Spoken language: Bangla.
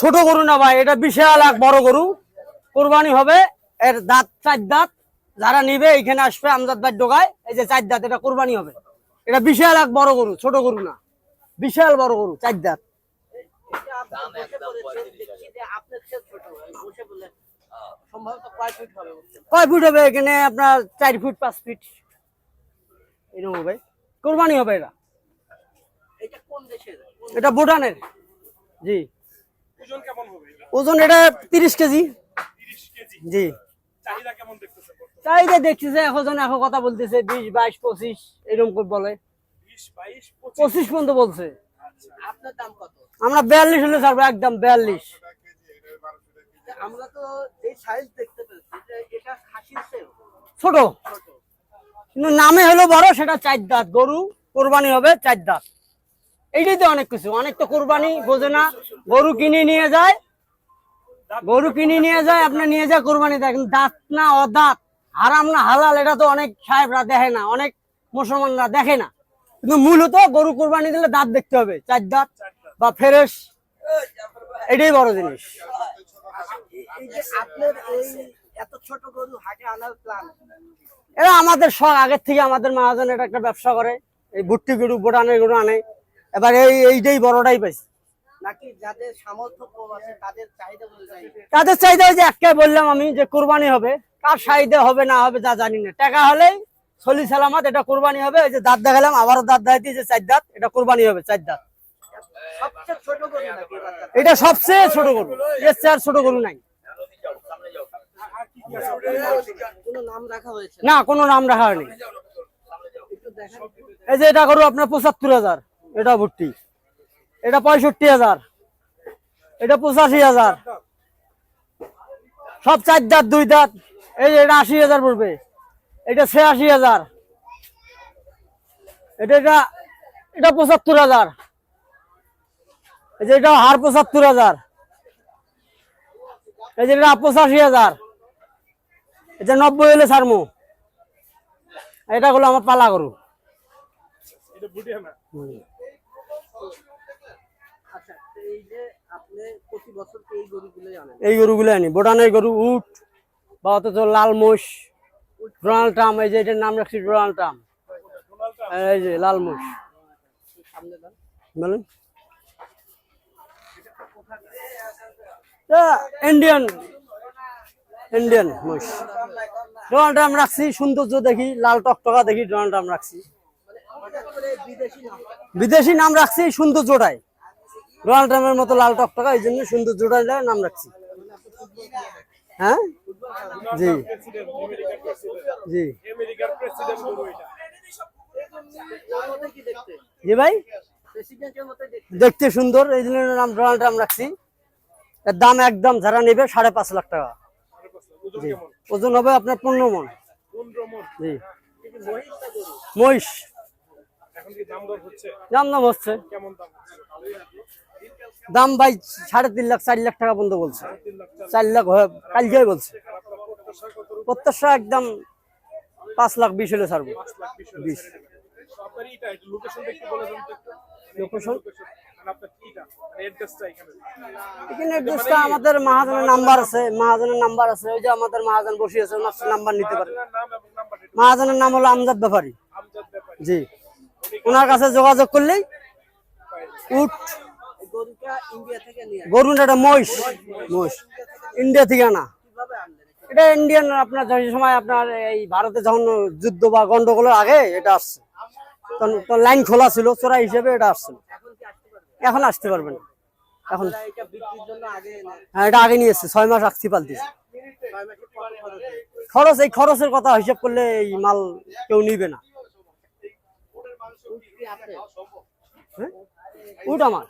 ছোট গরু না ভাই, এটা বিশাল এক বড় গরু। কোরবানি হবে, এর দাঁত, চার দাঁত। যারা নিবে এখানে আসবে আমজাদ ভাই ডোগায়। এই যে চার দাঁত, এটা কোরবানি হবে। এটা বিশাল এক বড় গরু, ছোট গরু না। বিশাল বড় গরু, চার দাঁত। কয় ফুট হবে এখানে? আপনার চার ফুট, পাঁচ ফিট। এরকম হবে। কোরবানি হবে এটা। এটা ভুটানের। জি। ওজন কেমন হবে এটা? ওজন এটা তিরিশ কেজি। তিরিশ কেজি। জি। চাহিদা কেমন দেখতেছে চাহিদা দেখতেছে এখন এখন কথা বলতেছে বিশ বাইশ পঁচিশ এরকম করে বলে। বিশ বাইশ পঁচিশ। পঁচিশ পর্যন্ত বলছে। আপনার দাম কত? আমরা বিয়াল্লিশ হলে ছাড়বো একদম বিয়াল্লিশ। আমরা তো এই সাইজ দেখতে পেয়েছি এটা খাসির ছোট। কিন্তু নামে হলো বড় সেটা চার দাঁত। গরু কোরবানি হবে চার দাঁত। এইটাই তো অনেক কিছু। অনেক তো কোরবানি বোঝে না। গরু কিনে নিয়ে যায়। গরু কিনে নিয়ে যায়, আপনি নিয়ে যায় কোরবানি। দেখেন, দাঁত না অদাঁত, হারাম না হালাল, এটা তো অনেক সাহেবরা দেখে না, অনেক মুসলমানরা দেখে না। কিন্তু মূলত গরু কোরবানি দিলে দাঁত দেখতে হবে, চার দাঁত বা ফেরেস এটাই বড় জিনিস। আপনার এরা আমাদের আগের থেকে আমাদের মহাজন এটা একটা ব্যবসা করে, এই ভুট্টি গরু, বোটানের গরু আনে। এবার এই, এইটাই বড়টাই পাইছি। নাকি যাদের সামর্থ্য কম আছে তাদের চাহিদা অনুযায়ী? তাদের চাহিদা ওই যে একটাই বললাম আমি যে কোরবানি হবে। কার চাহিদা হবে না হবে যা জানি না। টাকা হলেই সলি সালামাত এটা কোরবানি হবে। ওই যে দাঁত দেখালাম আবারও দাঁত দেখাইতে যে চার দাঁত এটা কোরবানি হবে চার দাঁত। সবচেয়ে ছোট গরু এটা সবচেয়ে ছোট গরু। এর চেয়ে আর ছোট গরু নাই। না কোনো নাম রাখা হয়নি। এই যে এটা গরু আপনার পঁচাত্তর হাজার। এটা ভর্তি। এটা পঁয়ষট্টি হাজার। এটা পঁচাশি হাজার। সব চার দাঁত দুই দাঁত। এই এটা আশি হাজার পড়বে। এটা ছিয়াশি হাজার। এটা এটা এটা পঁচাত্তর হাজার। এই যে এটা হার পঁচাত্তর হাজার। এই যে এটা পঁচাশি হাজার। এই যে নব্বই হলে সারমু এটা হলো আমার পালা গরু। এটা এই গরুগুলো আনি। বোটানের গরু উট বা অথচ লাল মোষ ডোনাল্ড ট্রাম্প এই যে এটার নাম রাখছি ডোনাল্ড ট্রাম্প এই যে লাল মোষ। বলুন। ইন্ডিয়ান ইন্ডিয়ান মোষ। ডোনাল্ড ট্রাম্প রাখছি সৌন্দর্য দেখি লাল টকটকা দেখি ডোনাল্ড ট্রাম্প রাখছি। বিদেশি নাম। বিদেশি নাম রাখছি সৌন্দর্যটাই। ডোনাল্ড ট্রাম্পের মতো লাল টকটকা এই জন্য সুন্দর সৌন্দর্যটাই নাম রাখছি। হ্যাঁ? জি। জি। জি ভাই? দেখতে সুন্দর এই জন্য নাম ডোনাল্ড ট্রাম্প রাখছি। এর দাম একদম যারা নেবে সাড়ে পাঁচ লাখ টাকা। ওজন জি। ওজন হবে আপনার পনেরো মন। জি। মহিষ। দাম হচ্ছে? দাম হচ্ছে? দাম ভাই সাড়ে তিন লাখ চার লাখ টাকা পর্যন্ত বলছে। চার লাখ কালকে বলছে। প্রত্যাশা একদম পাঁচ লাখ বিশ হলে ছাড়বো। বিশ। আমাদের মহাজনের নাম্বার আছে। মহাজনের নাম্বার আছে। ওই যে আমাদের মহাজন বসে আছে ওনার নাম্বার নিতে পারে। মহাজনের নাম হলো আমজাদ ব্যাপারী। জি। ওনার কাছে যোগাযোগ করলেই এই গরুটা মহিষ। মহিষ। ইন্ডিয়া থেকে আনা। এটা? ইন্ডিয়ান আপনার যে সময় আপনার এই ভারতে যখন যুদ্ধ বা গন্ডগোলের আগে এটা আসছে। তখন লাইন খোলা ছিল চোরা হিসেবে এটা আসছিল। এখন আসতে পারবেন এখন পারবে না। হ্যাঁ এটা আগে নিয়ে এসছে ছয় মাস মাসে কত খরচ এই খরচের কথা হিসাব করলে এই মাল কেউ নিবে না। আপনার হ্যাঁ? আমার।